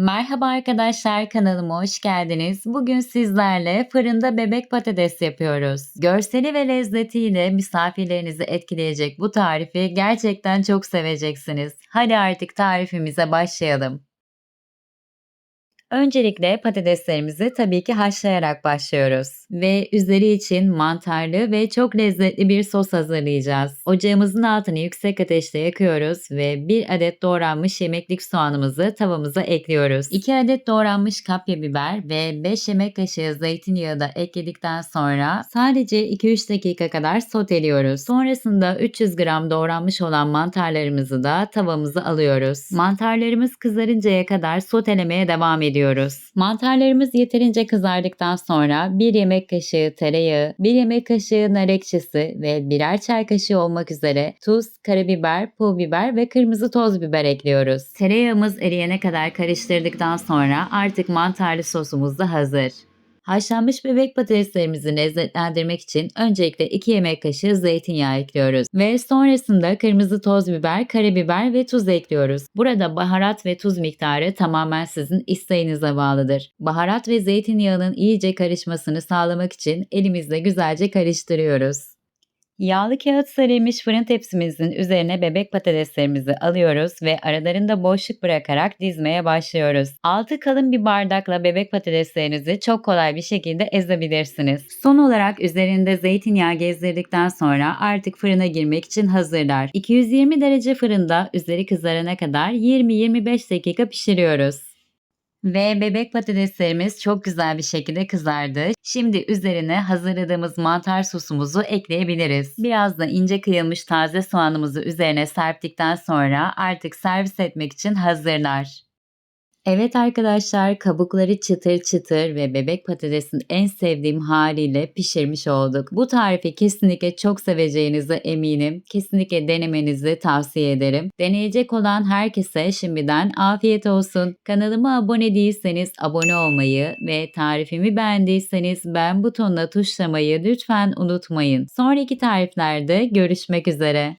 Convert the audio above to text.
Merhaba arkadaşlar kanalıma hoş geldiniz. Bugün sizlerle fırında bebek patates yapıyoruz. Görseli ve lezzetiyle misafirlerinizi etkileyecek bu tarifi gerçekten çok seveceksiniz. Hadi artık tarifimize başlayalım. Öncelikle patateslerimizi tabii ki haşlayarak başlıyoruz. Ve üzeri için mantarlı ve çok lezzetli bir sos hazırlayacağız. Ocağımızın altını yüksek ateşte yakıyoruz ve 1 adet doğranmış yemeklik soğanımızı tavamıza ekliyoruz. 2 adet doğranmış kapya biber ve 5 yemek kaşığı zeytinyağı da ekledikten sonra sadece 2-3 dakika kadar soteliyoruz. Sonrasında 300 gram doğranmış olan mantarlarımızı da tavamıza alıyoruz. Mantarlarımız kızarıncaya kadar sotelemeye devam ediyoruz ediyoruz. Mantarlarımız yeterince kızardıktan sonra 1 yemek kaşığı tereyağı, 1 yemek kaşığı nar ekşisi ve birer çay kaşığı olmak üzere tuz, karabiber, pul biber ve kırmızı toz biber ekliyoruz. Tereyağımız eriyene kadar karıştırdıktan sonra artık mantarlı sosumuz da hazır. Haşlanmış bebek patateslerimizi lezzetlendirmek için öncelikle 2 yemek kaşığı zeytinyağı ekliyoruz ve sonrasında kırmızı toz biber, karabiber ve tuz ekliyoruz. Burada baharat ve tuz miktarı tamamen sizin isteğinize bağlıdır. Baharat ve zeytinyağının iyice karışmasını sağlamak için elimizle güzelce karıştırıyoruz. Yağlı kağıt sarılmış fırın tepsimizin üzerine bebek patateslerimizi alıyoruz ve aralarında boşluk bırakarak dizmeye başlıyoruz. Altı kalın bir bardakla bebek patateslerinizi çok kolay bir şekilde ezebilirsiniz. Son olarak üzerinde zeytinyağı gezdirdikten sonra artık fırına girmek için hazırlar. 220 derece fırında üzeri kızarana kadar 20-25 dakika pişiriyoruz. Ve bebek patateslerimiz çok güzel bir şekilde kızardı. Şimdi üzerine hazırladığımız mantar sosumuzu ekleyebiliriz. Biraz da ince kıyılmış taze soğanımızı üzerine serptikten sonra artık servis etmek için hazırlar. Evet arkadaşlar kabukları çıtır çıtır ve bebek patatesin en sevdiğim haliyle pişirmiş olduk. Bu tarifi kesinlikle çok seveceğinize eminim. Kesinlikle denemenizi tavsiye ederim. Deneyecek olan herkese şimdiden afiyet olsun. Kanalıma abone değilseniz abone olmayı ve tarifimi beğendiyseniz beğen butonuna tuşlamayı lütfen unutmayın. Sonraki tariflerde görüşmek üzere.